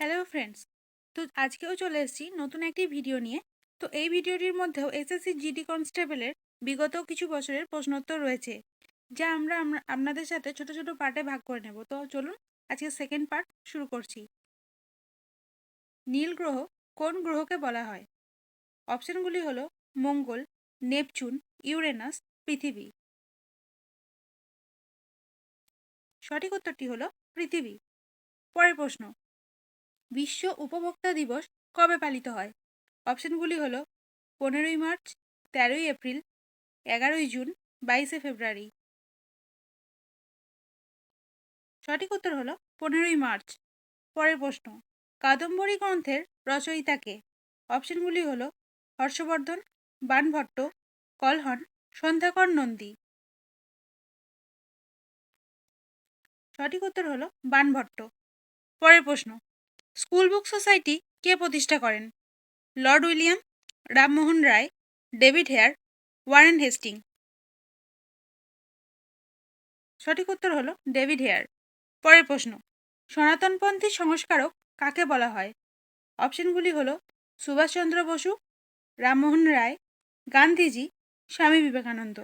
Hello friends, তো আজকেও চলে এসেছি নতুন একটি ভিডিও নিয়ে। তো এই ভিডিওটির মধ্যেও এসএসসি জিডি কনস্টেবলের বিগত কিছু বছরের প্রশ্নোত্তর রয়েছে, যা আমরা আপনাদের সাথে ছোট ছোট পার্টে ভাগ করে নেব। তো চলুন আজকে সেকেন্ড পার্ট শুরু করছি। নীল গ্রহ কোন গ্রহকে বলা হয়? অপশনগুলি হলো মঙ্গল, নেপচুন, ইউরেনাস, পৃথিবী। সঠিক উত্তরটি হলো পৃথিবী। পরের প্রশ্ন বিশ্ব উপভোক্তা দিবস কবে পালিত হয়? অপশনগুলি হল, পনেরোই মার্চ, তেরোই এপ্রিল, এগারোই জুন, বাইশে ফেব্রুয়ারি। সঠিক উত্তর হলো, পনেরোই মার্চ। পরের প্রশ্ন, কাদম্বরী গ্রন্থের রচয়িতাকে অপশনগুলি হল, হর্ষবর্ধন, বানভট্ট, কলহন, সন্ধ্যাকর নন্দী। সঠিক উত্তর হলো, বানভট্ট। পরের প্রশ্ন স্কুল বুক সোসাইটি কে প্রতিষ্ঠা করেন? Lord William, Rammohan Roy, David Hare, Warren Hasting. সঠিক উত্তর হলো ডেভিড হেয়ার। পরের প্রশ্ন, সনাতনপন্থী সংস্কারক কাকে বলা হয়? অপশনগুলি হলো সুভাষচন্দ্র বসু, রামমোহন রায়, গান্ধীজি, স্বামী বিবেকানন্দ।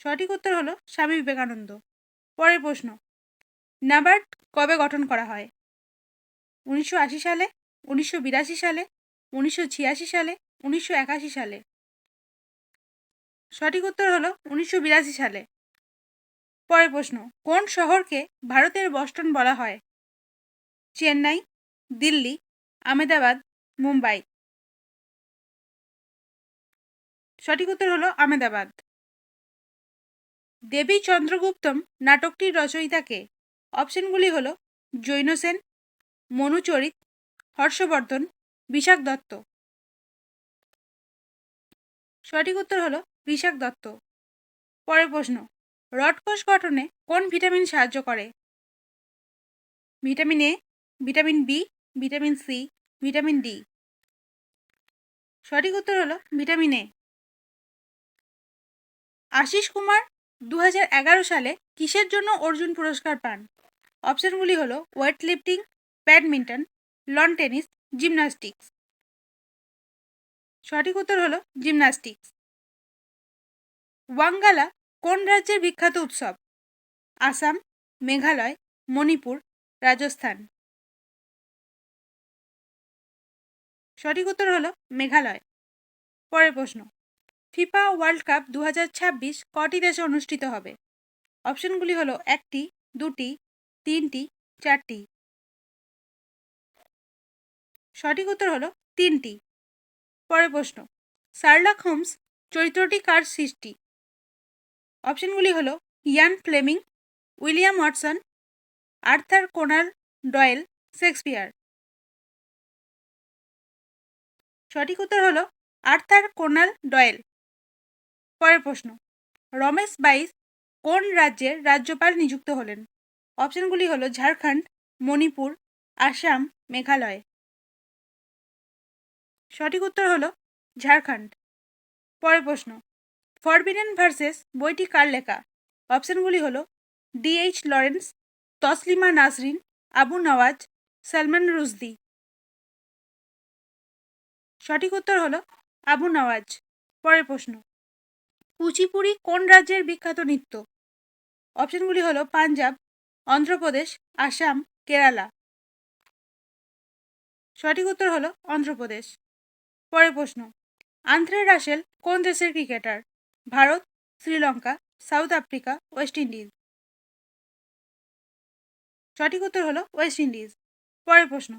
সঠিক উত্তর হলো স্বামী বিবেকানন্দ। পরের প্রশ্ন নাবার্ড কবে গঠন করা হয়? উনিশশো আশি সালে, উনিশশো বিরাশি সালে, উনিশশো ছিয়াশি সালে, উনিশশো একাশি সালে। সঠিক উত্তর হলো উনিশশো বিরাশি সালে। পরের প্রশ্ন, কোন শহরকে ভারতের বস্টন বলা হয়? চেন্নাই, দিল্লি আমেদাবাদ মুম্বাই। সঠিক উত্তর হলো আমেদাবাদ দেবী চন্দ্রগুপ্তম নাটকটির রচয়িতাকে অপশনগুলি হলো জৈন সেন মনুচরিত হর্ষবর্ধন বিশাখ দত্ত। সঠিক উত্তর হলো বিশাখ দত্ত। পরের প্রশ্ন, রডকোষ গঠনে কোন ভিটামিন সাহায্য করে? Vitamin A, vitamin B, vitamin C, vitamin D. সঠিক উত্তর হলো ভিটামিন এ। আশিস কুমার দু হাজার এগারো সালে কিসের জন্য অর্জুন পুরস্কার পান? অপশনগুলি হলো weight lifting badminton lawn tennis gymnastics সঠিক উত্তর হলো জিমনাস্টিক্স ওয়াঙ্গালা কোন রাজ্যের বিখ্যাত উৎসব? আসাম, মেঘালয়, মণিপুর, রাজস্থান। সঠিক উত্তর হলো মেঘালয়। পরের প্রশ্ন, ফিফা ওয়ার্ল্ড কাপ দু হাজার ছাব্বিশ কটি দেশে অনুষ্ঠিত হবে? অপশনগুলি হলো একটি, দুটি তিনটি, চারটি। সঠিক উত্তর হলো তিনটি। পরের প্রশ্ন শার্লক হোমস চরিত্রটি কার সৃষ্টি? অপশনগুলি হলো Ian Fleming, William Watson, Arthur Conan Doyle, Shakespeare. সঠিক উত্তর হলো আর্থার কোনাল ডয়েল। পরের প্রশ্ন, রমেশ বাইস কোন রাজ্যের রাজ্যপাল নিযুক্ত হলেন? অপশনগুলি হলো ঝাড়খণ্ড, মণিপুর, আসাম, মেঘালয়। সঠিক উত্তর হলো ঝাড়খণ্ড। পরের প্রশ্ন, ফরবিডেন ভার্সেস বইটি কার লেখা? অপশনগুলি হলো ডিএইচ লরেন্স, তসলিমা নাসরিন, আবু নওয়াজ, সালমান রুজদি সঠিক উত্তর হলো আবু নওয়াজ। পরের প্রশ্ন, কুচিপুড়ি কোন রাজ্যের বিখ্যাত নৃত্য? অপশনগুলি হলো পাঞ্জাব অন্ধ্রপ্রদেশ, আসাম, কেরালা। সঠিক উত্তর হলো অন্ধ্রপ্রদেশ। পরের প্রশ্ন, আন্দ্রে রাসেল কোন দেশের cricketer? Bharat, Sri Lanka, South Africa, West Indies. সঠিক উত্তর হলো ওয়েস্ট ইন্ডিজ। পরের প্রশ্ন,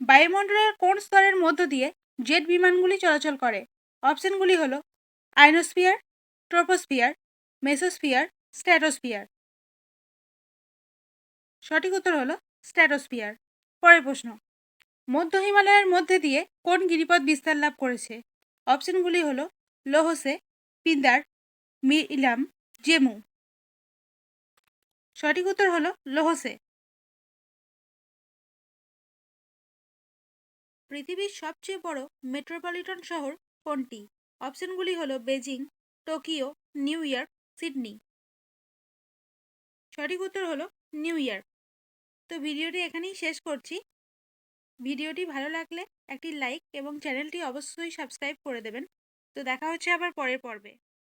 বায়ুমণ্ডলের কোন স্তরের মধ্য দিয়ে জেট বিমানগুলি চলাচল করে? অপশনগুলি হলো আইনোস্ফিয়ার, ট্রোপোস্ফিয়ার, মেসোস্ফিয়ার স্ট্যাটোস্ফিয়ার সঠিক উত্তর হলো স্ট্যাটোস্ফিয়ার পরের প্রশ্ন, মধ্য হিমালয়ের মধ্যে দিয়ে কোন গিরিপথ বিস্তার লাভ করেছে? অপশনগুলি হলো লোহসে, পিন্দার মিলাম জেমু। সঠিক উত্তর হলো লোহসে। পৃথিবীর সবচেয়ে বড় মেট্রোপলিটন শহর কোনটি? অপশনগুলি হলো Beijing Tokyo, New York, Sydney. সঠিক উত্তর হলো নিউ ইয়র্ক। তো ভিডিওটি এখানেই শেষ করছি। ভিডিওটি ভালো লাগলে একটি লাইক এবং চ্যানেলটি অবশ্যই সাবস্ক্রাইব করে দেবেন। তো দেখা হচ্ছে আবার পরের পর্বে।